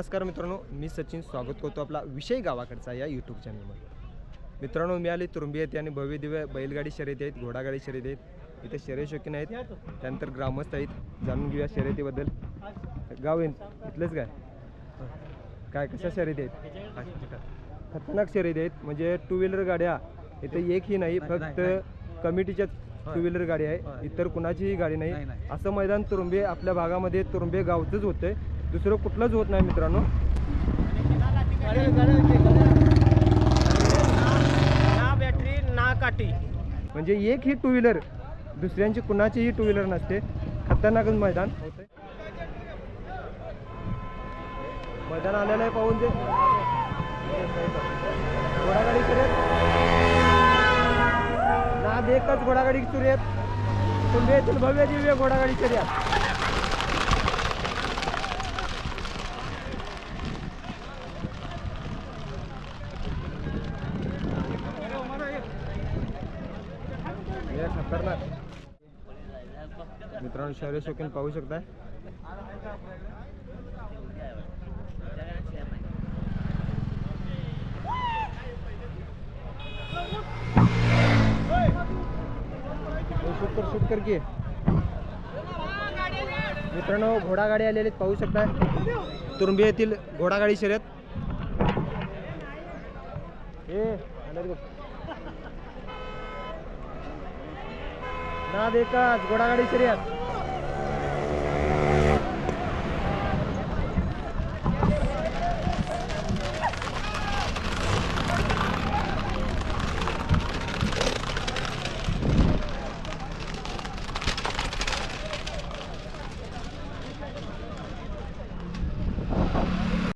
नमस्कार मित्रांनो मी सचिन स्वागत करतो आपला विषय गावाकडचा या यूट्यूब चॅनलमध्ये मित्रांनो मी आले तुरुंबी येते आणि भव्य दिव्य बैलगाडी शर्यती आहेत घोडागाडी शर्यती आहेत. इथे शर्यत शौकीन आहेत त्यानंतर ग्रामस्थ आहेत. जाणून घेऊया शर्यतीबद्दल. गाव इन- इथलंच काय? काय कशा शर्यती आहेत? खतरनाक शर्यती आहेत. म्हणजे टू व्हीलर गाड्या इथे एकही नाही फक्त कमिटीच्याच टू व्हीलर गाडी आहे. इतर कुणाचीही गाडी नाही. असं मैदान तुरुंबे आपल्या भागामध्ये तुरुंबे गावचंच होतंय. दुसरं कुठलंच होत नाही मित्रांनो. ना बॅटरी ना काठी म्हणजे एक ही टू व्हीलर दुसऱ्यांची कुणाचीही टू व्हीलर नसते. खतरनाकच मैदान. मैदान आलेलं आहे पाहून ते घोडागाडी शर्यत नाद एकच घोडागाडी शर्यत तुम्ही येथील भव्य दिव्य घोडागाडी शर्यत. मित्रांनो शहरी शौकीन पाहू शकताय. शूट कर की मित्रांनो घोडागाडी आलेली आहेत, पाहू शकताय. तुरुंबी येथील घोडागाडी शर्यत. हे आलं रे बघ. नाद एकाच घोडागाडी शर्यत